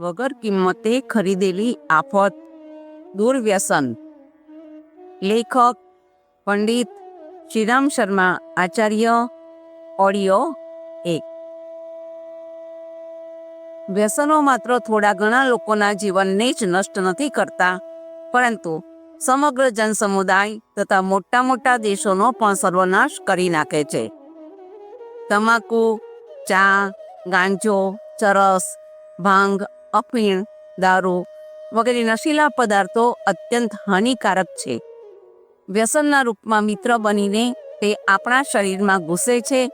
વગર કિંમતે ખરીદેલી આફત. દુર્વ્યસન. લેખક, પંડિત શ્રીરામ શર્મા, આચાર્ય, ઓડિયો એક. વ્યસનો માત્ર થોડા ઘણા લોકોના જીવનને જ નષ્ટ નથી કરતા, પરંતુ સમગ્ર જનસમુદાય તથા મોટા મોટા દેશોનો પણ સર્વનાશ કરી નાખે છે. તમાકુ, ચા, ગાંજો, ચરસ, ભાંગ અફીણ, દારૂ વગેરે નશીલા પદાર્થો અત્યંત હાનિકારક છે. વ્યસનના રૂપમાં મિત્ર બનીને તે આપણા શરીરમાં ઘૂસે છે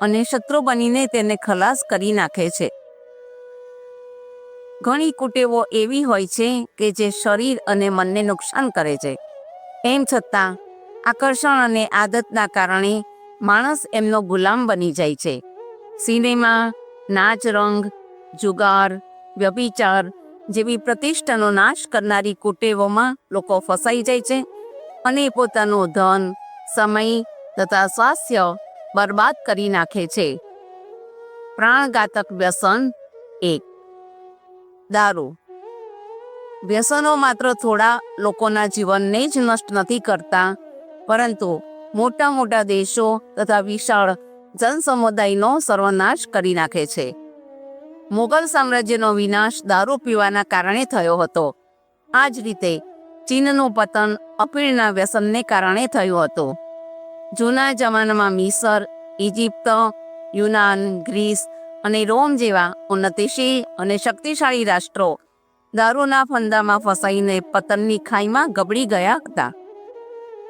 અને શત્રુ બનીને તેને ખલાસ કરી નાખે છે. ઘણી કુટેવો એવી હોય છે કે જે શરીર અને મનને નુકસાન કરે છે. એમ છતાં, આકર્ષણ અને આદતના કારણે માણસ એમનો ગુલામ બની જાય છે. સિનેમા, નાચ રંગ, જુગાર વ્યભિચાર જેવી પ્રતિષ્ઠાનો નાશ કરનારી કુટેવોમાં લોકો ફસાઈ જાય છે અને પોતાનું ધન, સમય તથા સ્વાસ્થ્ય બરબાદ કરી નાખે છે. પ્રાણઘાતક વ્યસન એક. દારૂ. વ્યસનો માત્ર થોડા લોકોના જીવનને જ નષ્ટ નથી કરતા, પરંતુ મોટા મોટા દેશો તથા વિશાળ જનસમુદાયનો સર્વનાશ કરી નાખે છે. મુઘલ સામ્રાજ્યનો વિનાશ દારૂ પીવાના કારણે થયો હતો. આ જ રીતે ચીનનું પતન અપીળના વ્યસનને કારણે થયું હતું. જૂના જમાનામાં મિસર ઇજિપ્ત યુનાન, ગ્રીસ અને રોમ જેવા ઉન્નતિશીલ અને શક્તિશાળી રાષ્ટ્રો દારૂના ફંદામાં ફસાઈને પતનની ખાઈમાં ગબડી ગયા હતા.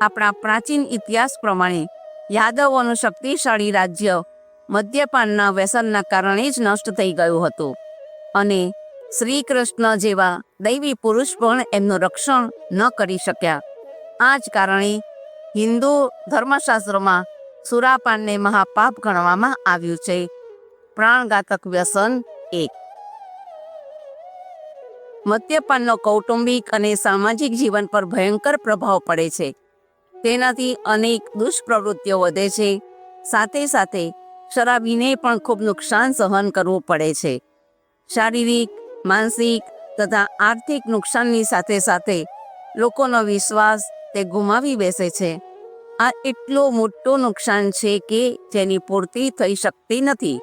આપણા પ્રાચીન ઇતિહાસ પ્રમાણે યાદવોનું શક્તિશાળી રાજ્ય મદ્યપાનના વ્યસનના કારણે જ નષ્ટ થઈ ગયું હતું. અને શ્રી કૃષ્ણ જેવા દૈવી પુરુષ પણ એમનું રક્ષણ ન કરી શક્યા. આ જ કારણે હિન્દુ ધર્મશાસ્ત્રોમાં સુરાપાનને મહાપાપ ગણવામાં આવ્યું છે. પ્રાણઘાતક વ્યસન એક. મદ્યપાનનો કૌટુંબિક અને સામાજિક જીવન પર ભયંકર પ્રભાવ પડે છે. તેનાથી અનેક દુષ્પ્રવૃત્તિઓ વધે છે. સાથે સાથે શરાબીને પણ ખૂબ નુકસાન સહન કરવું પડે છે. શારીરિક, માનસિક તથા આર્થિક નુકસાનની સાથે સાથે લોકોનો વિશ્વાસ તે ગુમાવી બેસે છે. આ એટલો મોટો નુકસાન છે કે જેની પૂર્તિ થઈ શકતી નથી.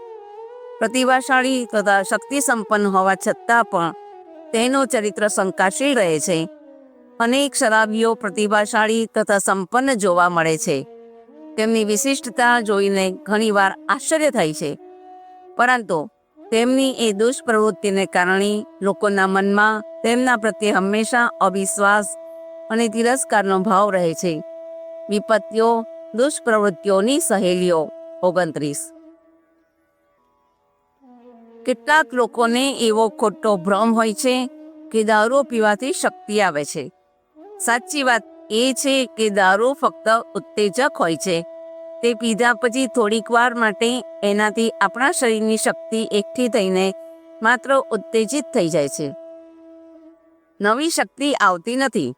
પ્રતિભાશાળી તથા શક્તિ સંપન્ન હોવા છતાં પણ તેનો ચરિત્ર શંકાશીલ રહે છે. અનેક શરાબીઓ પ્રતિભાશાળી તથા સંપન્ન જોવા મળે છે. તેમની વિશિષ્ટતા જોઈને ઘણીવાર આશ્ચર્ય થાય છે. પરંતુ તેમની એ દુષ્પ્રવૃત્તિને કારણે લોકોના મનમાં તેમના પ્રત્યે હંમેશા અવિશ્વાસ અને તિરસ્કારનો ભાવ રહે છે. વિપત્તિઓ, દુષ્પ્રવૃત્તિઓની સહેલીઓ, ઓગણત્રીસ. કેટલાક લોકોને એવો ખોટો ભ્રમ હોય છે કે દારૂ પીવાથી શક્તિ આવે છે. સાચી વાત એ છે કે દારૂ ફક્ત ઉત્તેજક હોય છે. તે પીધા પછી થોડીક વાર માટે એનાથી આપણા શરીરની શક્તિ એકઠી થઈને માત્ર ઉત્તેજિત થઈ જાય છે. નવી શક્તિ આવતી નથી.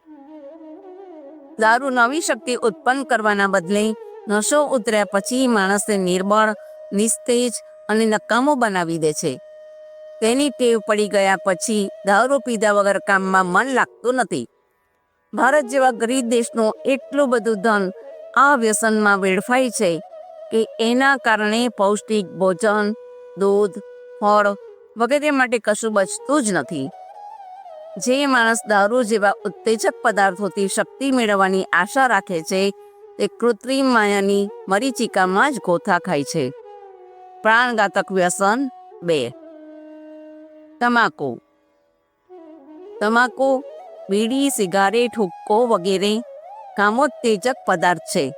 દારૂ નવી શક્તિ ઉત્પન્ન કરવાના બદલે નશો ઉતર્યા પછી માણસને નિર્બળ, નિસ્તેજ અને નકામો બનાવી દે છે. તેની ટેવ પડી ગયા પછી દારૂ પીધા વગર કામમાં મન લાગતું નથી. ભારત જેવા ગરીબ દેશનું એટલું બધું ધન આ વ્યસનમાં વેડફાય છે કે એના કારણે પૌષ્ટિક ભોજન, દૂધ, ફળ વગેરે માટે કશું બચતું જ નથી. જે માણસ દારૂ જેવા ઉત્તેજક પદાર્થોથી શક્તિ મેળવવાની આશા રાખે છે, તે કૃત્રિમ માયાની મરીચિકામાં જ ગોથા ખાય છે. પ્રાણઘાતક વ્યસન બે. તમાકુ. તમાકુ બીડી, સિગારેટ, હુક્કો વગેરે કામોત્તેજક પદાર્થ છે.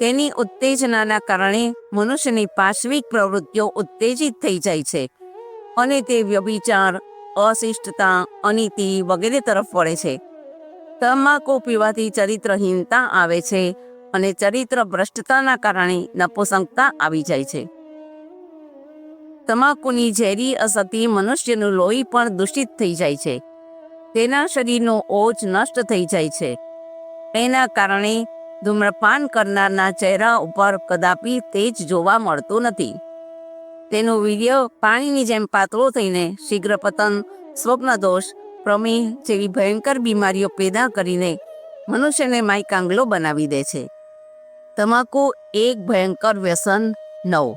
તેની ઉત્તેજનાના કારણે મનુષ્યની પાશ્વિક પ્રવૃત્તિઓ ઉત્તેજિત થઈ જાય છે અને તે વ્યભિચાર, અશિષ્ટતા, અનીતિ વગેરે તરફ વળે છે. તમાકુ પીવાથી ચરિત્રહીનતા આવે છે અને ચરિત્ર ભ્રષ્ટતાના કારણે નપુસંગતા આવી જાય છે. તમાકુની ઝેરી અસરથી મનુષ્યનું લોહી પણ દૂષિત થઈ જાય છે. તેના શરીરનો ઓજ નષ્ટ થઈ જાય છે. એના કારણે ધૂમ્રપાન કરનારના ચહેરા ઉપર કદાપી તેજ જોવા મળતો નથી. તેનું વીર્ય પાણીની જેમ પાતળો થઈને શીઘ્ર પતન સ્વપ્નદોષ પ્રમેહ જેવી ભયંકર બીમારીઓ પેદા કરીને મનુષ્યને માયકાંગલો બનાવી દે છે. તમાકુ એક ભયંકર વ્યસન નવ.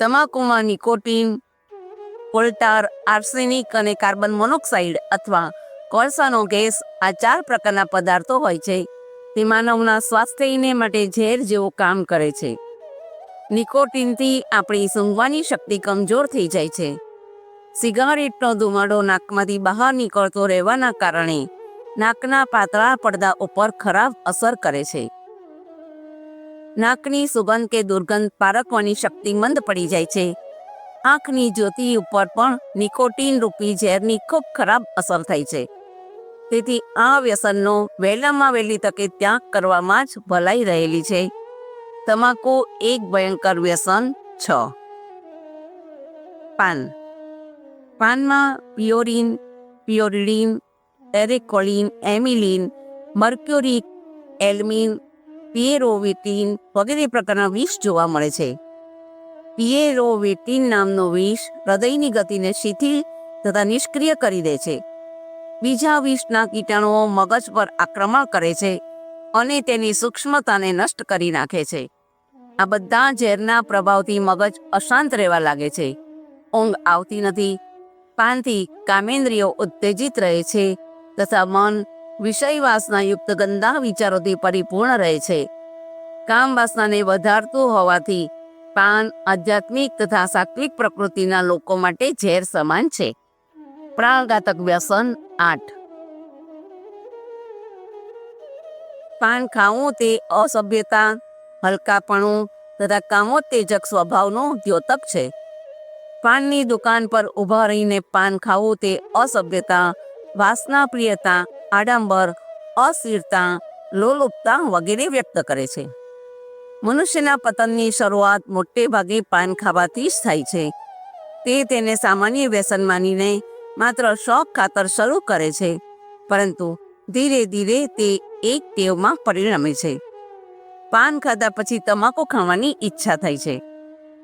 તમાકુમાં નિકોટીન કોલ્ટાર આર્સેનિક અને કાર્બન મોનોક્સાઇડ અથવા કોલસાનો ગેસ આ ચાર પ્રકારના પદાર્થો હોય છે. તે માનવના સ્વાસ્થ્યને માટે ઝેર જેવું કામ કરે છે. નિકોટીનથી આપણી સૂંઘવાની શક્તિ કમજોર થઈ જાય છે. સિગારેટનો ધુમાડો નાકમાંથી બહાર નીકળતો રહેવાના કારણે નાકના પાતળા પડદા ઉપર ખરાબ અસર કરે છે. નાકની સુગંધ કે દુર્ગંધ પારખવાની શક્તિ મંદ પડી જાય છે. આંખની જ્યોતિ ઉપર પણ નિકોટીન રૂપી ઝેરની ખૂબ ખરાબ અસર થઈ છે. તેથી આ વ્યસનનો વહેલામાં વહેલી તકે ત્યાગ કરવામાં જ ભલાઈ રહેલી છે. તમાકુ એક ભયંકર વ્યસન છ. પાન. પાનમાં પિયોરિન, પ્યોરિડીન, એરેકોલિન, એમિલિન મર્ક્યુરિક એલ્મિન પિયરોવિટીન વગેરે પ્રકારના વિષ જોવા મળે છે. પિએરોવિટીન નામનો વિષ હૃદયની ગતિને શિથિલ તથા નિષ્ક્રિય કરી દે છે. બીજા વિષના કીટાણુઓ મગજ પર આક્રમણ કરે છે અને તેની સૂક્ષ્મતાને નષ્ટ કરી નાખે છે. આ બધા ઝેરના પ્રભાવથી મગજ અશાંત રહેવા લાગે છે. ઊંઘ આવતી નથી પાનથી કામેન્દ્રિયો ઉત્તેજિત રહે છે તથા મન વિષય યુક્ત ગંદા વિચારોથી પરિપૂર્ણ રહે છે. કામ વાસનાને વધારતું હોવાથી પાન આધ્યાત્મિક તથા સાત્વિક પ્રકૃતિના લોકો માટે ઝેર સમાન છે. પ્રાણઘાતક વ્યસન આઠ. પાન ખાવું તે અસભ્યતા, હલકાપણું તથા કામોત્તેજક સ્વભાવનો દ્યોતક છે. પાનની દુકાન પર ઊભા રહીને પાન ખાવું તે અસભ્યતા વાસના પ્રિયતા આડંબર, અસ્થિરતા, લોલુપતા વગેરે વ્યક્ત કરે છે. મનુષ્યના પતનની શરૂઆત મોટે ભાગે પાન ખાવાથી જ થાય છે. તે તેને સામાન્ય વ્યસન માનીને માત્ર શોખ ખાતર શરૂ કરે છે. પરંતુ ધીરે ધીરે તે એક ટેવમાં પરિણમે છે. પાન ખાધા પછી તમાકુ ખાવાની ઈચ્છા થાય છે.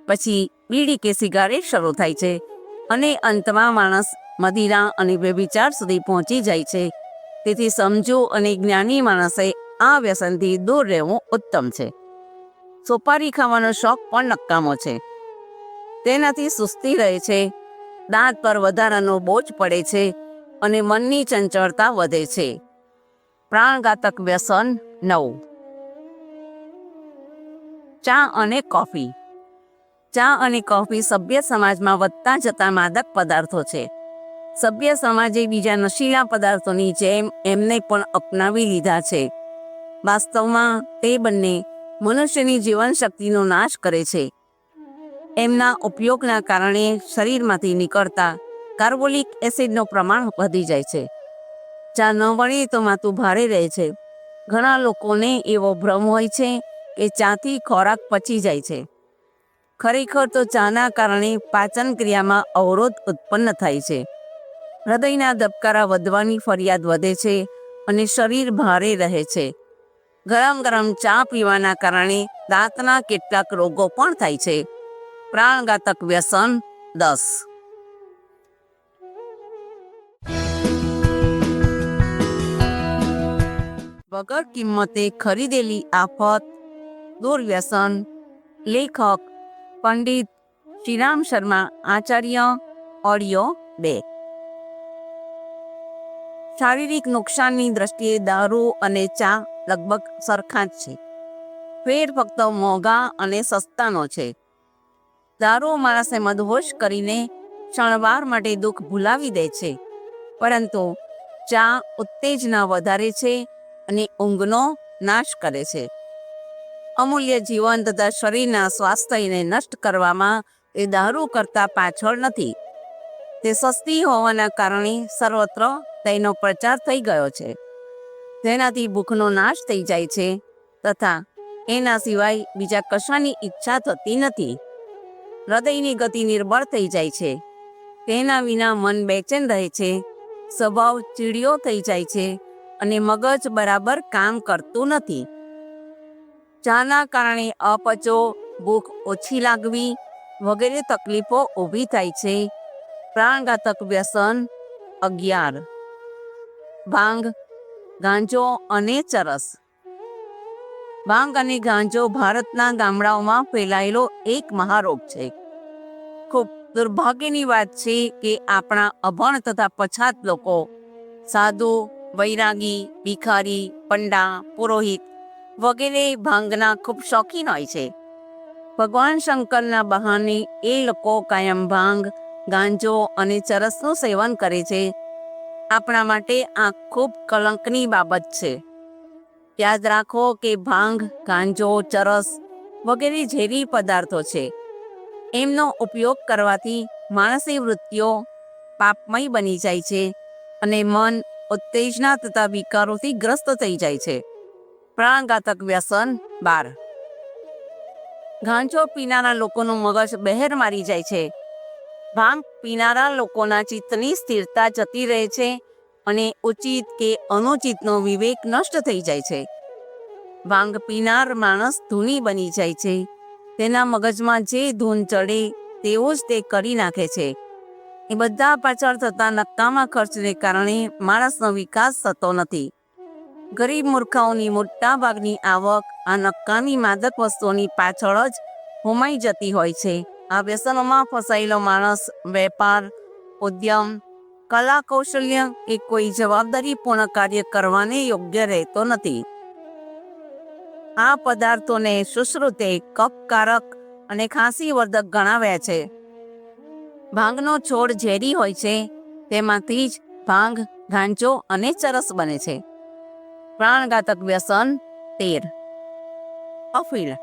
પછી બીડી કે સિગારેટ શરૂ થાય છે અને અંતમાં માણસ મદિરા અને વ્યભિચાર સુધી પહોંચી જાય છે. તેથી સમજો અને જ્ઞાની માણસે આ વ્યસનથી દૂર રહેવું ઉત્તમ છે. સોપારી ખાવાનો શોખ પણ નકામો છે. તેનાથી સુસ્તી રહે છે, દાંત પર વધારાનો બોજ પડે છે અને મનની ચંચળતા વધે છે. પ્રાણઘાતક વ્યસન નવ. ચા અને કોફી. ચા અને કોફી સભ્ય સમાજમાં વધતા જતા માદક પદાર્થો છે. સભ્ય સમાજે બીજા નશીલા પદાર્થોની જેમ એમને પણ અપનાવી લીધા છે. વાસ્તવમાં તે બંને મનુષ્યની જીવનશક્તિનો નાશ કરે છે. એમના ઉપયોગના કારણે શરીરમાંથી નીકળતા કાર્બોલિક એસિડનો પ્રમાણ વધી જાય છે. ચા ન વળે તો માથું ભારે રહે છે. ઘણા લોકોને એવો ભ્રમ હોય છે કે ચાથી ખોરાક પચી જાય છે. ખરેખર તો ચાના કારણે પાચન ક્રિયામાં અવરોધ ઉત્પન્ન થાય છે. હૃદયના ધબકારા વધવાની ફરિયાદ વધે છે અને શરીર ભારે રહે છે. ગરમ ગરમ ચા પીવાના કારણે દાંતના કેટલાક રોગો પણ થાય છે. પ્રાણઘાતક વ્યસન દસ. વગર કિંમતે ખરીદેલી આફત, દુર્વ્યસન, લેખક, પંડિત શ્રીરામ શર્મા, આચાર્ય, ઓડિયો બે. શારીરિક નુકસાનની દ્રષ્ટિએ દારૂ અને ચા લગભગ સરખા જ છે. ફેર ફક્ત મોંઘા અને સસ્તાનો છે. દારૂ માણસને મદહોશ કરીને ક્ષણવાર માટે દુઃખ ભૂલાવી દે છે. પરંતુ ચા ઉત્તેજના વધારે છે અને ઊંઘનો નાશ કરે છે. અમૂલ્ય જીવન તથા શરીરના સ્વાસ્થ્યને નષ્ટ કરવામાં એ દારૂ કરતા પાછળ નથી. તે સસ્તી હોવાના કારણે સર્વત્ર તેનો પ્રચાર થઈ ગયો છે. તેનાથી ભૂખનો નાશ થઈ જાય છે તથા એના સિવાય બીજા કશાની ઈચ્છા થતી નથી. હૃદયની ગતિ નિર્બળ થઈ જાય છે. તેના વિના મન બેચેન રહે છે. સ્વભાવ ચીડિયો થઈ જાય છે અને મગજ બરાબર કામ કરતું નથી. ચાના કારણે અપચો, ભૂખ ઓછી લાગવી વગેરે તકલીફો ઊભી થાય છે. પ્રાણઘાતક વ્યસન, અગિયાર ભાંગ, ગાંજો અને ચરસ. ભાંગ અને ગાંજો ભારતના ગામડાઓમાં ફેલાયેલો એક મહારોગ છે. ખૂબ દુર્ભાગ્યની વાત છે કે આપણા અભણ તથા પછાત લોકો સાધુ, વૈરાગી, ભિખારી, પંડા, પુરોહિત વગેરે ભાંગના ખૂબ શોખીન હોય છે. ભગવાન શંકરના બહાને એ લોકો કાયમ ભાંગ, ગાંજો અને ચરસનું સેવન કરે છે આપણા માટે આ ખૂબ કલંકની બાબત છે. યાદ રાખો કે ભાંગ, ગાંજો, ચરસ વગેરે ઝેરી પદાર્થો છે. એમનો ઉપયોગ કરવાથી માણસની વૃત્તિઓ પાપમય બની જાય છે અને મન ઉત્તેજના તથા વિકારોથી ગ્રસ્ત થઈ જાય છે. પ્રાણઘાતક વ્યસન બાર. ગાંજો પીનારા લોકોનું મગજ બહેર મારી જાય છે. ભાંગ પીનારા લોકોના ચિત્તની સ્થિરતા જતી રહે છે અને ઉચિત કે અનુચિતનો વિવેક નષ્ટ થઈ જાય છે. ભાંગ પીનાર માણસ ધૂની બની જાય છે. તેના મગજમાં જે ધૂન ચડે તેવો જ તે કરી નાખે છે. એ બધા પાછળ થતા નકામા ખર્ચને કારણે માણસનો વિકાસ થતો નથી. ગરીબ મૂર્ખાઓની મોટા ભાગની આવક આ નકામી માદક વસ્તુઓની પાછળ જ હોમાઈ જતી હોય છે. આ વ્યસનોમાં ફસાયેલો માણસ, વેપાર, ઉદ્યમ, કલા કૌશલ્ય કે કોઈ જવાબદારીપૂર્ણ કાર્ય કરવાને યોગ્ય રહેતો નથી. આ પદાર્થોને સુશ્રુતે કપકારક અને ખાંસી વર્ધક ગણાવ્યા છે. ભાંગનો છોડ ઝેરી હોય છે, તેમાંથી જ ભાંગ, ગાંજો અને ચરસ બને છે. પ્રાણઘાતક વ્યસન, તેર. અફીલ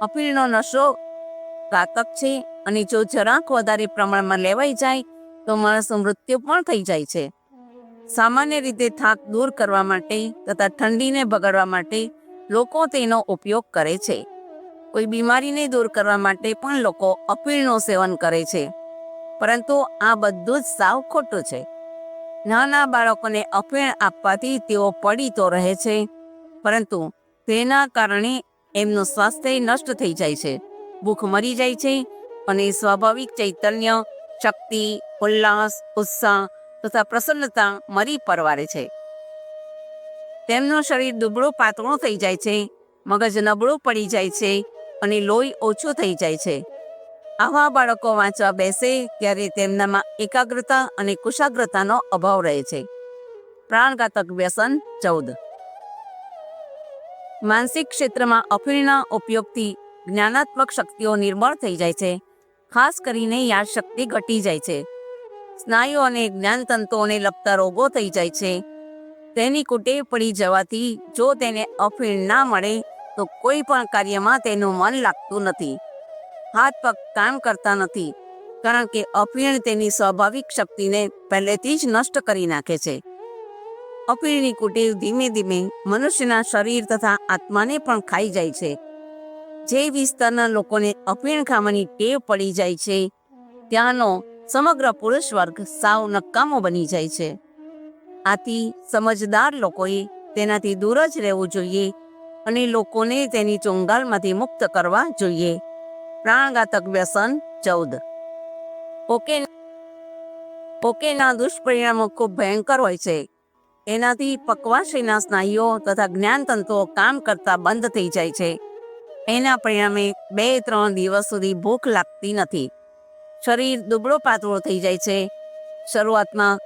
અફીલનો નશો ઘાતક છે અને જો જરાક વધારે પ્રમાણમાં લેવાઈ જાય તો માણસનું મૃત્યુ પણ થઈ જાય છે. સામાન્ય રીતે થાક દૂર કરવા માટે તથા ઠંડીને ભગાડવા માટે લોકો તેનો ઉપયોગ કરે છે. કોઈ બીમારીને દૂર કરવા માટે પણ લોકો અફીણનું સેવન કરે છે. પરંતુ આ બધું જ સાવ ખોટું છે. નાના બાળકોને અપીણ આપવાથી તેઓ પડી તો રહે છે, પરંતુ તેના કારણે એમનું સ્વાસ્થ્ય નષ્ટ થઈ જાય છે. ભૂખ મરી જાય છે અને સ્વાભાવિક ચૈતન્ય, શક્તિ, ઉલ્લાસ, ઉત્સાહ તથા પ્રસન્નતા મરી પરવારે છે. તેમનું શરીર દુબળું પાતળું થઈ જાય છે, મગજ નબળું પડી જાય છે અને લોહી ઓછું થઈ જાય છે. આવા બાળકો વાંચવા બેસે ત્યારે તેમનામાં એકાગ્રતા અને કુશાગ્રતાનો અભાવ રહે છે. પ્રાણઘાતક વ્યસન ચૌદ. માનસિક ક્ષેત્રમાં અફીણના ઉપયોગથી જ્ઞાનાત્મક શક્તિઓ નિર્બળ થઈ જાય છે. ખાસ કરીને યાદશક્તિ ઘટી જાય છે. સ્નાયુ અને જ્ઞાનતંતુઓને લગતા રોગો થઈ જાય છે. તેની કુટેવ પડી જવાથી જો તેને અફીણ ના મળે, તો કોઈ પણ કાર્યમાં તેનું મન લાગતું નથી. હાથ પગ કામ કરતા નથી, કારણ કે અફીણ તેની સ્વાભાવિક શક્તિને પહેલેથી જ નષ્ટ કરી નાખે છે. અફીણની કુટેવ ધીમે ધીમે મનુષ્યના શરીર તથા આત્માને પણ ખાઈ જાય છે. જે વિસ્તારના લોકોને અફીણ ખાવાની ટેવ પડી જાય છે, ત્યાંનો સમગ્ર પુરુષ વર્ગ સાવ નકામો બની જાય છે. આથી સમજદાર લોકોએ તેનાથી દૂર જ રહેવું જોઈએ અને લોકોને તેની ચોંગાલમાંથી મુક્ત કરવા જોઈએ. પ્રાણઘાતક વ્યસન ચૌદ. ઓકે, ઓકેના દુષ્પરિણામો ખૂબ ભયંકર હોય છે. એનાથી પકવાશીના સ્નાયુઓ તથા જ્ઞાનતંતુઓ કામ કરતા બંધ થઈ જાય છે. એના પરિણામે બે ત્રણ દિવસ સુધી ભૂખ લાગતી નથી. શરીર દુબળો પાતળો થઈ જાય છે. શરૂઆતમાં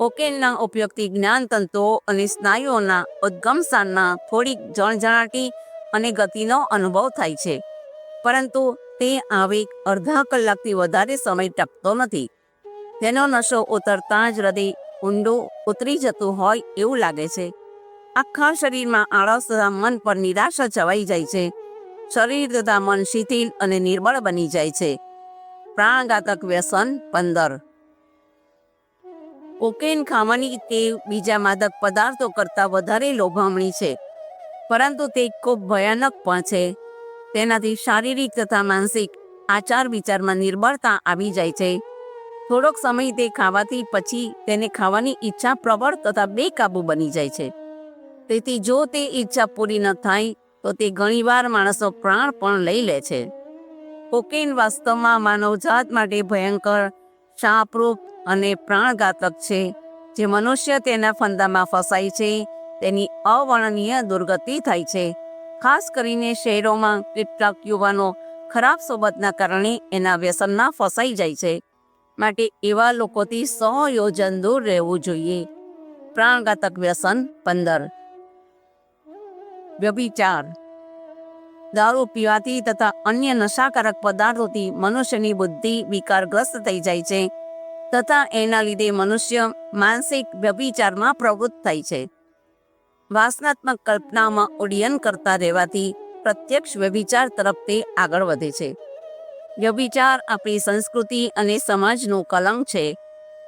ઓકેનના ઉપયોગથી જ્ઞાનતંતુઓ અને સ્નાયુઓના ઉદ્ગમ સ્થાનના થોડીક જણજણાટી અને ગતિનો અનુભવ થાય છે. પરંતુ તે આવેગ અડધા કલાકથી વધારે સમય ટકતો નથી. તેનો નશો ઉતરતા જ હૃદય ઊંડું ઉતરી જતું હોય એવું લાગે છે. આખા શરીરમાં આળસ તથા મન પર નિરાશા છવાઈ જાય છે. શરીર તથા મન શિથિલ અને નિર્બળ બની જાય છે. પ્રાણઘાતક વ્યસન પંદર. કોકેન ખાવાની ટેવ બીજા માદક પદાર્થો કરતાં વધારે લોભામણી છે, પરંતુ તે ખૂબ ભયાનક પણ છે. તેનાથી શારીરિક તથા માનસિક આચાર વિચારમાં નિર્બળતા આવી જાય છે. થોડોક સમય તે ખાવાથી પછી તેને ખાવાની ઈચ્છા પ્રબળ તથા બેકાબુ બની જાય છે. તેથી જો તે ઈચ્છા પૂરી ન થાય તો તે ઘણીવાર માણસનો પ્રાણ પણ લઈ લે છે. કોકેન વાસ્તવમાં માનવજાત માટે ભયંકર, શાપરૂપ અને પ્રાણઘાતક છે. જે મનુષ્ય તેના ફંદામાં ફસાય છે, તેની અવર્ણનીય દુર્ગતિ થાય છે. ખાસ કરીને શહેરોમાં કેટલાક યુવાનો ખરાબ સોબતના કારણે એના વ્યસનમાં ફસાઈ જાય છે. માટે એવા લોકોથી સો દૂર રહેવું જોઈએ. પ્રાણઘાતક વ્યસન પંદર વ્યભિચાર. દારૂ પીવાથી તથા અન્ય નશાકારક પદાર્થોથી મનુષ્યની બુદ્ધિ વિકારગ્રસ્ત થઈ જાય છે. તથા એના લીધે મનુષ્ય માનસિક વ્યભિચારમાં પ્રવૃત્ત થાય છે. વાસનાત્મક કલ્પનામાં ઉડ્ડયન કરતા રહેવાથી પ્રત્યક્ષ વ્યભિચાર તરફ તે આગળ વધે છે. વ્યભિચાર આપણી સંસ્કૃતિ અને સમાજનું કલંક છે.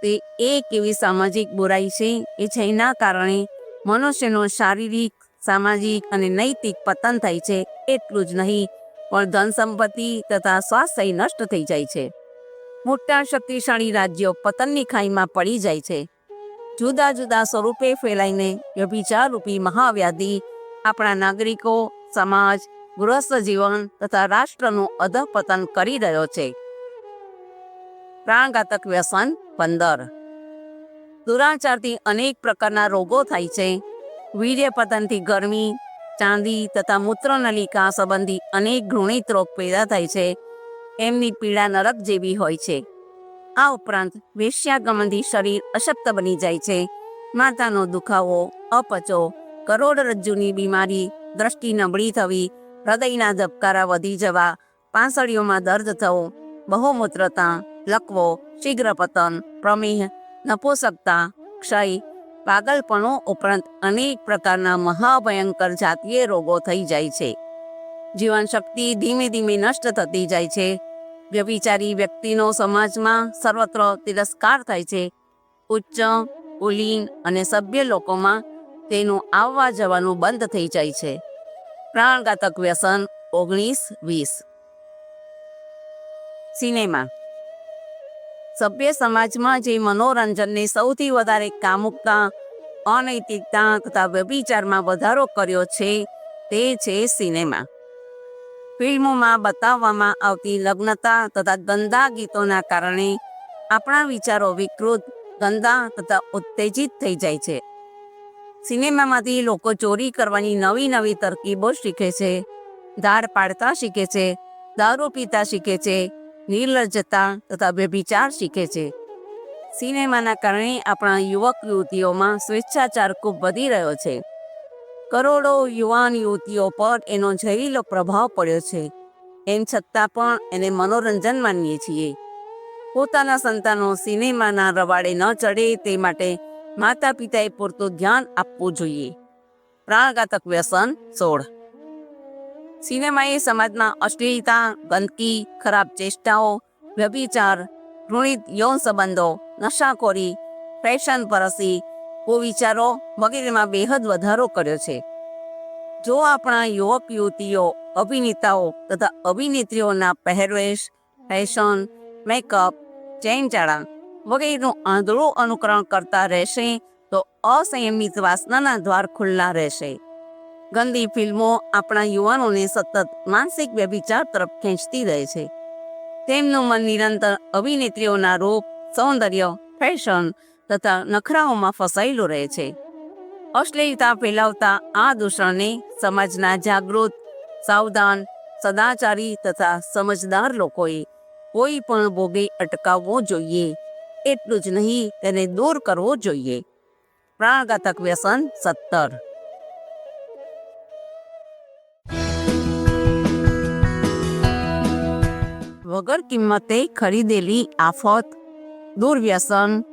તે એક એવી સામાજિક બુરાઈ છે કે જેના કારણે મનુષ્યનો શારીરિક સામાજિક અને નૈતિક પતન થાય છે, એટલું જ નહીં, પણ ધન સંપત્તિ તથા સ્વાસ્થ્ય નષ્ટ થઈ જાય છે. મોટા શક્તિશાળી રાજ્યો પતનની ખાઈમાં પડી જાય છે. જુદા જુદા સ્વરૂપે ફેલાઈને વ્યભિચાર રૂપી મહાવ્યાધિ આપણા નાગરિકો, સમાજ, ગૃહસ્થ જીવન તથા રાષ્ટ્રનું અધપતન કરી રહ્યો છે. પ્રાણઘાતક વ્યસન પંદર. દુરાચારથી અનેક પ્રકારના રોગો થાય છે વીર્ય પતનથી ગરમી, ચાંદી તથા મૂત્રનલિકા સંબંધી અનેક ઘૃણિત રોગ પેદા થાય છે. એમની પીડા નરક જેવી હોય છે. આ ઉપરાંત વેશ્યાગમનથી શરીર અશક્ત બની જાય છે. માતાનો દુખાવો, અપચો, કરોડરજ્જુની બીમારી, દ્રષ્ટિ નબળી થવી, હૃદયના ધબકારા વધી જવા, પાંસળીઓમાં દર્દ થવો, બહુમૂત્રતા, લકવો શીઘ્ર પતન પ્રમેહ, નપોષકતા, ક્ષય પાગલપણો ઉપરાંત અનેક પ્રકારના મહાભયંકર જાતીય રોગો થઈ જાય છે. જીવનશક્તિ ધીમે ધીમે નષ્ટ થતી જાય છે. વ્યભિચારી વ્યક્તિનો સમાજમાં સર્વત્ર તિરસ્કાર થાય છે. ઉચ્ચ કુલીન અને સભ્ય લોકોમાં તેનું આવવા જવાનું બંધ થઈ જાય છે. પ્રાણઘાતક વ્યસન ઓગણીસ વીસ. સિનેમા સભ્ય સમાજમાં જે મનોરંજનને સૌથી વધારે કામુકતા, અનૈતિકતા તથા વ્યભિચારમાં વધારો કર્યો છે, તે છે સિનેમા. ફિલ્મોમાં બતાવવામાં આવતી લગ્નતા તથા ગંદા ગીતોના કારણે આપણા વિચારો વિકૃત, ગંદા તથા ઉત્તેજિત થઈ જાય છે. સિનેમામાંથી લોકો ચોરી કરવાની નવી નવી તરકીબો શીખે છે, ધાર પાડતા શીખે છે, દારૂ પીતા શીખે છે નિર્લજ્જતા તથા વ્યભિચાર શીખે છે. સિનેમાના કારણે આપણા યુવક યુવતીઓમાં સ્વેચ્છાચાર ખૂબ વધી રહ્યો છે. કરોડો યુવાન યુવતીઓ પર એનો જહીલો પ્રભાવ પડ્યો છે. એમ છતાં પણ એને મનોરંજન માનીએ છીએ. પોતાના સંતાનો સિનેમાના રવાડે ન ચડે તે માટે માતા પિતાએ પૂરતું ધ્યાન આપવું જોઈએ. પ્રાણઘાતક વ્યસન સોળ. સિનેમા એ સમાજમાં અશ્લીલતા, ગંદકી, ખરાબ ચેષ્ટાઓ, વ્યભિચાર, ઘૃણિત યૌન સંબંધો, નશાખોરી, ફેશન પરસી, કુવિચારો વગેરેમાં બેહદ વધારો કર્યો છે. જો આપણા યુવક, યુવતીઓ, અભિનેતાઓ તથા અભિનેત્રીઓના પહેરવેશ, ફેશન, મેકઅપ ચેનચાળા વગેરેનું આંધળું અનુકરણ કરતા રહેશે તો અસંયમિત વાસનાના દ્વાર ખુલ્લા રહેશે. ગંદી ફિલ્મો આપણા યુવાનોને સતત માનસિક વ્યભિચાર તરફ ખેંચતી રહે છે. તેમનું મન નિરંતર અભિનેત્રીઓના રૂપ, સૌંદર્ય, ફેશન તથા નખરાઓમાં ફસાયેલું રહે છે. અશ્લીલતા ફેલાવતા આ દૂષણને સમાજના જાગૃત, સાવધાન, સદાચારી તથા સમજદાર લોકોએ કોઈ પણ ભોગે અટકાવવો જોઈએ. એટલું જ નહીં, તેને દૂર કરવો જોઈએ. પ્રાણઘાતક વ્યસન સત્તર વગર કિંમતે ખરીદેલી આફત. દુર્વ્યસન,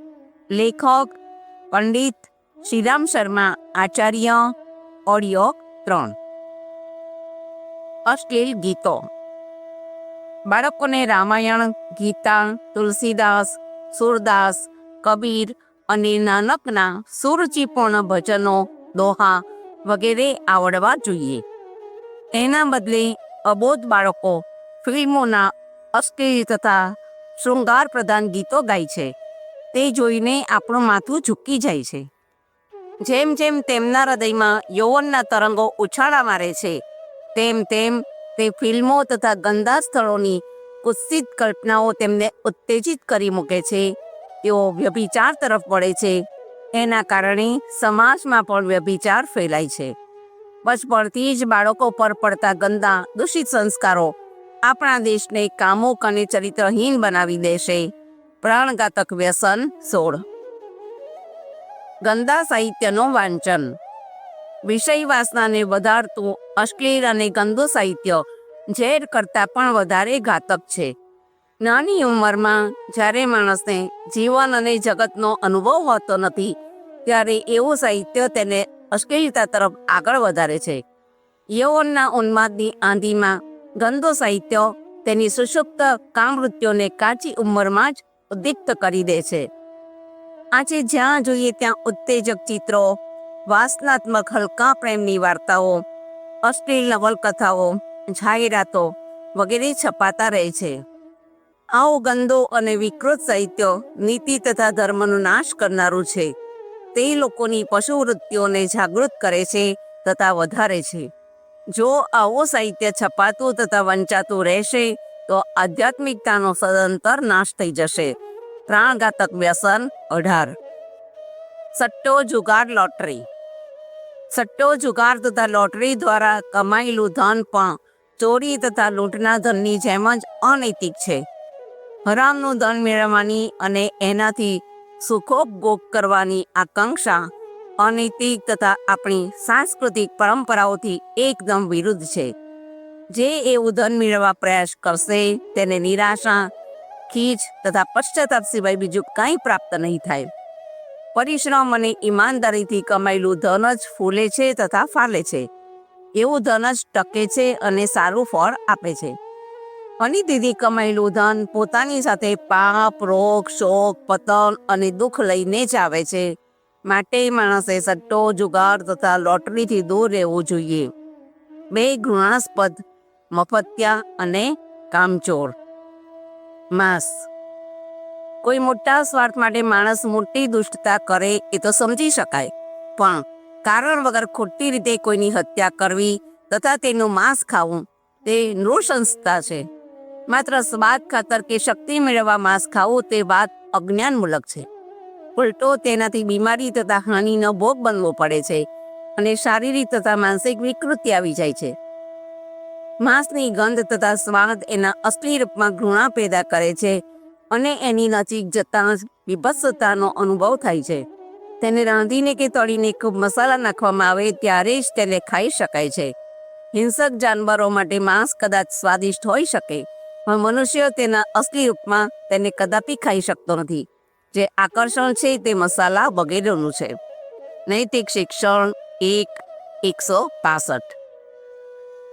લેખક, પંડિત શ્રીરામ શર્મા, આચાર્ય, ઓડિયો ત્રણ. અશ્લીલ ગીતો. બાળકોને રામાયણ, ગીતા, તુલસીદાસ, સુરદાસ, કબીર અને નાનકના સુરુચિપૂર્ણ ભજનો, દોહા વગેરે આવડવા જોઈએ. એના બદલે અબોધ બાળકો ફિલ્મોના અશ્લીલ તથા શૃંગાર પ્રધાન ગીતો ગાય છે. તે જોઈને આપણું માથું ઝૂકી જાય છે. જેમ જેમ તેમના હૃદયમાં યૌવનના તરંગો ઉછાળા મારે છે, તેમ તેમ તે ફિલ્મો તથા ગંદા સ્થળોની કુત્સિત કલ્પનાઓ તેમને ઉત્તેજિત કરી મૂકે છે. તેઓ વ્યભિચાર તરફ વળે છે. એના કારણે સમાજમાં પણ વ્યભિચાર ફેલાય છે. બચપણથી જ બાળકો પર પડતા ગંદા, દૂષિત સંસ્કારો આપણા દેશને કામુક અને ચરિત્રહીન બનાવી દેશે. પ્રાણઘાતક વ્યસન સોળ. ગંદા સાહિત્યનો વાંચન. વિષય વાસનાને વધારતું અશ્લીલ અને ગંદુ સાહિત્ય ઝેર કરતાં પણ વધારે ઘાતક છે. નાની ઉંમરમાં જ્યારે માણસને જીવન અને જગતનો અનુભવ હોતો નથી, ત્યારે એવું સાહિત્ય તેને અશ્લીલતા તરફ આગળ વધારે છે. યૌવનના ઉન્માદની આંધીમાં ગંદો સાહિત્ય તેની સુષુપ્ત કામવૃત્તિઓને કાચી ઉંમરમાં જ ઉદ્દીપ્ત કરી દે છે. આજે જ્યાં જોઈએ ત્યાં ઉત્તેજક ચિત્રો, વાસનાત્મક હલકા પ્રેમની વાર્તાઓ, અશ્લીલ નવલકથાઓ, જાહેરાતો વગેરે છપાતા રહે છે. આવો ગંદો અને વિકૃત સાહિત્ય નીતિ તથા ધર્મનો નાશ કરનારું છે. તે લોકોની પશુવૃત્તિઓને જાગૃત કરે છે તથા વધારે છે. જો આવું સાહિત્ય છપાતું તથા વંચાતું રહેશે, તો આધ્યાત્મિકતાનો સદંતર નાશ થઈ જશે. પ્રાણઘાતક વ્યસન, અઢાર. સટ્ટો જુગાર લોટરી. સટ્ટો જુગાર તથા લોટરી દ્વારા કમાયેલું ધન પણ ચોરી તથા લૂંટના ધનની જેમ જ અનૈતિક છે. હરામનું ધન મેળવવાની અને એનાથી સુખોપભોગ કરવાની આકાંક્ષા અનૈતિક તથા આપણી સાંસ્કૃતિક પરંપરાઓથી એકદમ વિરુદ્ધ છે. જે એવું ધન મેળવવા પ્રયાસ કરશે, તેને નિરાશા ખીચ તથા પશ્ચાતાપ સિવાય બીજું કંઈ પ્રાપ્ત નહીં થાય. પરિશ્રમ અને ઈમાનદારીથી કમાયેલું ધન જ ફૂલે છે તથા ફાલે છે. એવું ધન જ ટકે છે અને સારું ફળ આપે છે. અનિતિથી કમાયેલું ધન પોતાની સાથે પાપ, રોગ, શોક, પતન અને દુઃખ લઈને જ આવે છે. માટે માણસે સટ્ટો જુગાર તથા લોટરીથી દૂર રહેવું જોઈએ. બે ઘૃણાસ્પદ, મફતિયા અને કામચોર. માંસ. કોઈ મોટા સ્વાર્થ માટે માણસ મોટી દુષ્ટતા કરે એ તો સમજી શકાય, પણ કારણ વગર ખોટી રીતે કોઈની હત્યા કરવી તથા તેનું માંસ ખાવું તે નૃશંસતા છે. માત્ર સ્વાદ ખાતર કે શક્તિ મેળવવા માંસ ખાવું તે વાત અજ્ઞાનમૂલક છે. ઉલટો તેનાથી બીમારી તથા હાનિનો ભોગ બનવો પડે છે અને શારીરિક તથા માનસિક વિકૃતિ આવી જાય છે. માંસની ગંધ તથા સ્વાદ એના અસલી રૂપમાં ઘૃણા પેદા કરે છે અને એની નજીક જતાં વિભત્સતાનો અનુભવ થાય છે. તેને રાંધીને કે તળીને ખૂબ મસાલા નાખવામાં આવે ત્યારે જ તેને ખાઈ શકાય છે. હિંસક જાનવરો માટે માંસ કદાચ સ્વાદિષ્ટ હોઈ શકે, પણ મનુષ્ય તેના અસલી રૂપમાં તેને કદાપી ખાઈ શકતો નથી. જે આકર્ષણ છે તે મસાલા વગેરેનું છે. નૈતિક શિક્ષણ એક એકસો પાસઠ.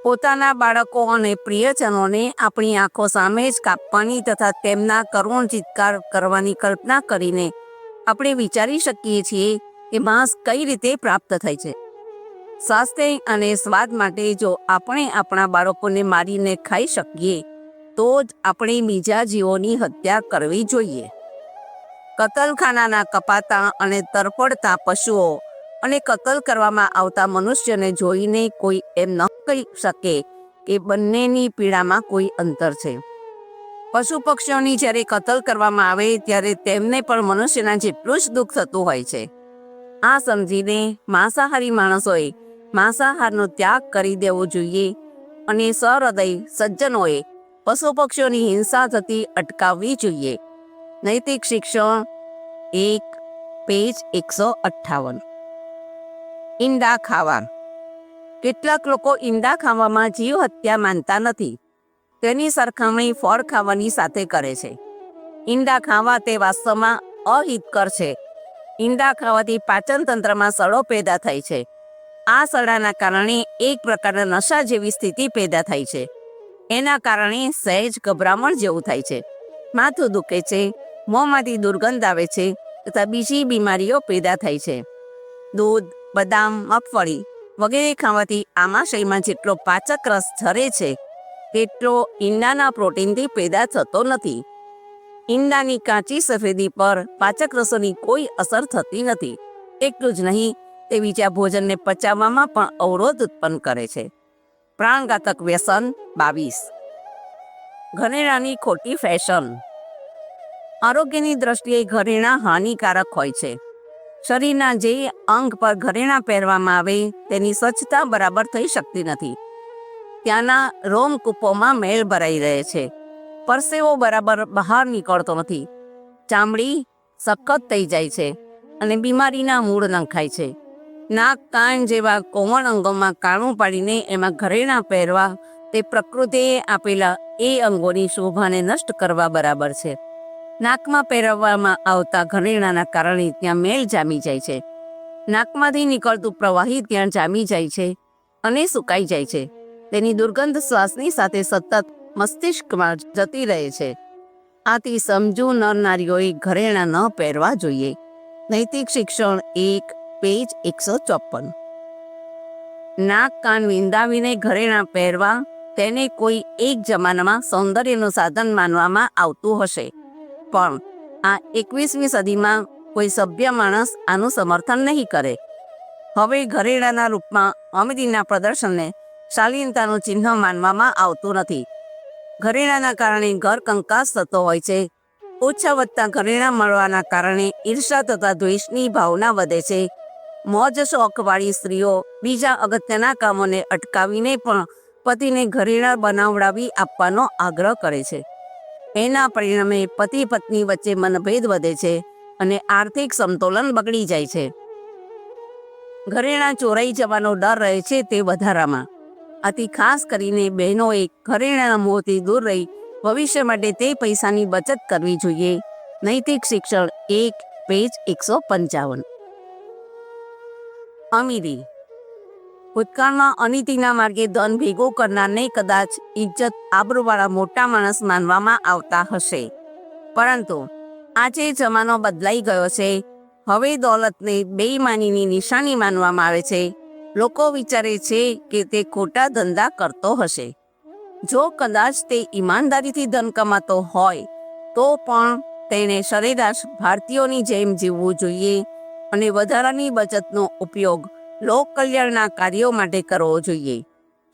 પોતાના બાળકો અને પ્રિયજનોને આપણી આંખો સામે જ કાપવાની તથા તેમના કરુણ ચિત્કાર કરવાની કલ્પના કરીને આપણે વિચારી શકીએ છીએ કે માંસ કઈ રીતે પ્રાપ્ત થાય છે. સ્વાસ્થ્ય અને સ્વાદ માટે જો આપણે આપણા બાળકોને મારીને ખાઈ શકીએ, તો જ આપણે બીજા જીવોની હત્યા કરવી જોઈએ. કતલખાનાના કપાતા અને તરફડતા પશુઓ અને કતલ કરવામાં આવતા મનુષ્યને જોઈને કોઈ એમ ન કહી શકે કે બંનેની પીડામાં કોઈ અંતર છે. પશુ પક્ષીઓની જ્યારે કતલ કરવામાં આવે ત્યારે તેમને પણ મનુષ્યના જેટલું જ દુઃખ થતું હોય છે. આ સમજીને માંસાહારી માણસોએ માંસાહારનો ત્યાગ કરી દેવો જોઈએ અને સહૃદય સજ્જનોએ પશુ પક્ષીઓની હિંસા થતી અટકાવવી જોઈએ. નૈતિક શિક્ષણ, એક, પેજ એકસો અઠ્ઠાવન. ઈંડા ખાવા. કેટલાક લોકો ઈંડા ખાવામાં જીવ હત્યા માનતા નથી. તેની સરખામણી ફળ ખાવાની સાથે કરે છે. ઈંડા ખાવા તે વાસ્તવમાં અહિતકર છે. ઈંડા ખાવાથી પાચન તંત્રમાં સડો પેદા થાય છે. આ સડાના કારણે એક પ્રકારના નશા જેવી સ્થિતિ પેદા થાય છે. એના કારણે સહેજ ગભરામણ જેવું થાય છે. માથું દુખે છે. મોંમાંથી દુર્ગંધ આવે છે તથા બીજી બીમારીઓ પેદા થાય છે. દૂધ, બદામ, મગફળી વગેરે ખાવાથી આમાશયમાં જેટલો પાચક રસ ઝરે છે તેટલો ઈંડાના પ્રોટીનથી પેદા થતો નથી. ઈંડાની કાચી સફેદી પર પાચક રસોની કોઈ અસર થતી નથી. એટલું જ નહીં, તે બીજા ભોજનને પચાવવામાં પણ અવરોધ ઉત્પન્ન કરે છે. પ્રાણઘાતક વ્યસન બાવીસ. ઘરેણાની ખોટી ફેશન આરોગ્યની દ્રષ્ટિએ ઘરેણાં હાનિકારક હોય છે. શરીરના જે અંગ પર ઘરેણાં પહેરવામાં આવે, તેની સ્વચ્છતા બરાબર થઈ શકતી નથી. ત્યાંના રોમકૂપોમાં મેળ ભરાઈ રહે છે. પરસેવો બરાબર બહાર નીકળતો નથી. ચામડી સખત થઈ જાય છે અને બીમારીના મૂળ નંખાય છે. નાક, કાન જેવા કોમળ અંગોમાં કાણું પાડીને એમાં ઘરેણાં પહેરવા, તે પ્રકૃતિએ આપેલા એ અંગોની શોભાને નષ્ટ કરવા બરાબર છે. નાકમાં પહેરવામાં આવતા ઘરેણાના કારણે ત્યાં મેલ જામી જાય છે. નાકમાંથી નીકળતું પ્રવાહી ત્યાં જામી જાય છે અને સુકાઈ જાય છે. તેની દુર્ગંધ શ્વાસની સાથે સતત મસ્તિષ્કમાં જતી રહે છે. આથી સમજુ નર નારીઓએ ઘરેણાં ન પહેરવા જોઈએ. નૈતિક શિક્ષણ એક, પેજ એકસો ચોપન નાક કાન વિંદાવીને ઘરેણાં પહેરવા તેને કોઈ એક જમાનામાં સૌંદર્યનું સાધન માનવામાં આવતું હશે. પણ આ એકવીસમી સદીમાં કોઈ સભ્ય માણસ આનું સમર્થન નહીં કરે. હવે ઘરેણાના રૂપમાં અમિતીના પ્રદર્શનને શાલીનતાનું ચિહ્ન માનવામાં આવતું નથી. ઘરેણાના કારણે ઘર કંકાસ થતો હોય છે. ઓછા વધતા ઘરેણાં મળવાના કારણે ઈર્ષા તથા દ્વેષની ભાવના વધે છે. મોજ, શોખવાળી સ્ત્રીઓ બીજા અગત્યના કામોને અટકાવીને પણ પતિને ઘરેણા બનાવડાવી આપવાનો આગ્રહ કરે છે. એના પરિણામે પતિ પત્ની વચ્ચે મનભેદ વધે છે અને આર્થિક સમતોલન બગડી જાય છે. ઘરેણાં ચોરાઈ જવાનો ડર રહે છે તે વધારામાં. આથી ખાસ કરીને બહેનોએ ઘરેણાના મોહથી દૂર રહી ભવિષ્ય માટે તે પૈસાની બચત કરવી જોઈએ. નૈતિક શિક્ષણ એક, પેજ એકસો પંચાવન. અમીરી ભૂતકાળમાં અનીતિના માર્ગે ધન ભેગો કરનારને કદાચ ઇજ્જત આબરૂવાળા મોટા માણસ માનવામાં આવતા હશે. પરંતુ આજે જમાનો બદલાઈ ગયો છે. હવે દોલતને બેઈમાનીની નિશાની માનવામાં આવે છે. લોકો વિચારે છે કે તે ખોટા ધંધા કરતો હશે. જો કદાચ તે ઈમાનદારીથી ધન કમાતો હોય, તો પણ તેણે સરેરાશ ભારતીયોની જેમ જીવવું જોઈએ અને વધારાની બચતનો ઉપયોગ લોક કલ્યાણના કાર્યો માટે કરવો જોઈએ.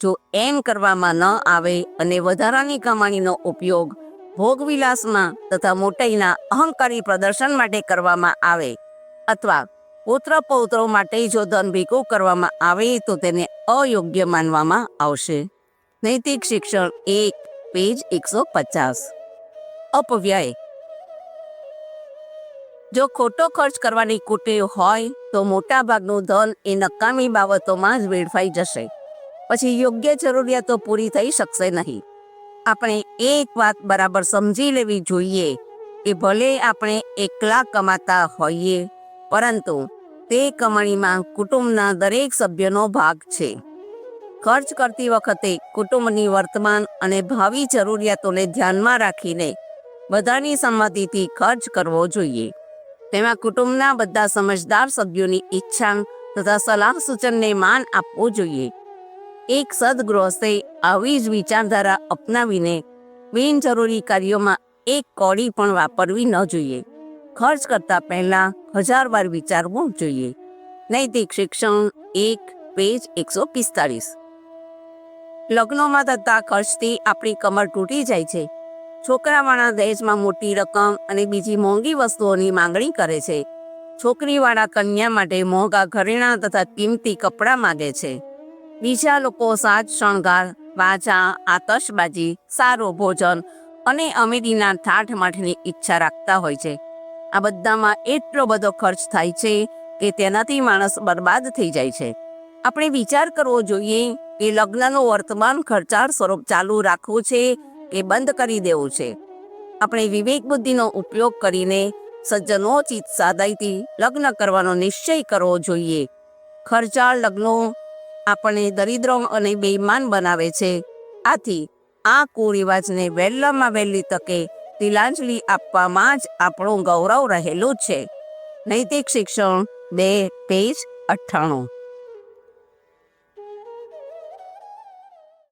જો એમ કરવામાં ન આવે અને વધારાની કમાણીનો ઉપયોગ ભોગવિલાસમાં તથા મોટાઈના અહંકારી પ્રદર્શન માટે કરવામાં આવે અથવા પુત્ર પૌત્રો માટે જો ધન ભેગું કરવામાં આવે તો તેને અયોગ્ય માનવામાં આવશે. નૈતિક શિક્ષણ એક, પેજ એકસો પચાસ. અપવ્યય જો ખોટો ખર્ચ કરવાની કુટેવ હોય, તો મોટા ભાગનું ધન એ નકામી બાબતોમાં જ વેડફાઈ જશે. પછી યોગ્ય જરૂરિયાતો પૂરી થઈ શકશે નહીં. આપણે એક વાત બરાબર સમજી લેવી જોઈએ કે ભલે આપણે એકલા કમાતા હોઈએ, પરંતુ તે કમાણીમાં કુટુંબના દરેક સભ્યનો ભાગ છે. ખર્ચ કરતી વખતે કુટુંબની વર્તમાન અને ભાવિ જરૂરિયાતોને ધ્યાનમાં રાખીને બધાની સંમતિથી ખર્ચ કરવો જોઈએ. તેમાં કુટુંબના બધા સમજદાર સભ્યોની ઈચ્છા તથા સલાહ સૂચનને માન આપવું જોઈએ. એક સદગૃહસ્થે આવી જ વિચારધારા અપનાવીને બિનજરૂરી કાર્યોમાં એક કોડી પણ વાપરવી ન જોઈએ. ખર્ચ કરતા પહેલા હજાર વાર વિચારવું જોઈએ. નૈતિક શિક્ષણ એક પેજ એકસો પિસ્તાળીસ. લગ્નોમાં થતા ખર્ચથી આપણી કમર તૂટી જાય છે. છોકરાવાળા દહેજમાં મોટી રકમ અને બીજી મોંઘી વસ્તુઓની માંગણી કરે છે. છોકરીવાળા કન્યા માટે મોંઘા ઘરેણાં તથા કિંમતી કપડાં માગે છે. બીજા લોકો સાજ, શણગાર, વાજા, આતશબાજી, સારું ભોજન અને અમીરીના ઠાઠ માઠની ઈચ્છા રાખતા હોય છે. આ બધામાં એટલો બધો ખર્ચ થાય છે કે તેનાથી માણસ બરબાદ થઈ જાય છે. આપણે વિચાર કરવો જોઈએ કે લગ્નનું વર્તમાન ખર્ચાળ સ્વરૂપ ચાલુ રાખવું છે કે બંધ કરી દેવું છે. આપણે વિવેક બુદ્ધિનો ઉપયોગ કરીને સજ્જનોચિત સાદાઈથી લગ્ન કરવાનો નિશ્ચય કરવો જોઈએ. ખર્ચાળ લગ્નો આપણને દરિદ્ર અને બેઈમાન બનાવે છે. આથી આ કુરિવાજને વહેલામાં વહેલી તકે તિલાંજલિ આપવામાં જ આપણું ગૌરવ રહેલું છે. નૈતિક શિક્ષણ બે પેજ અઠ્ઠાણું.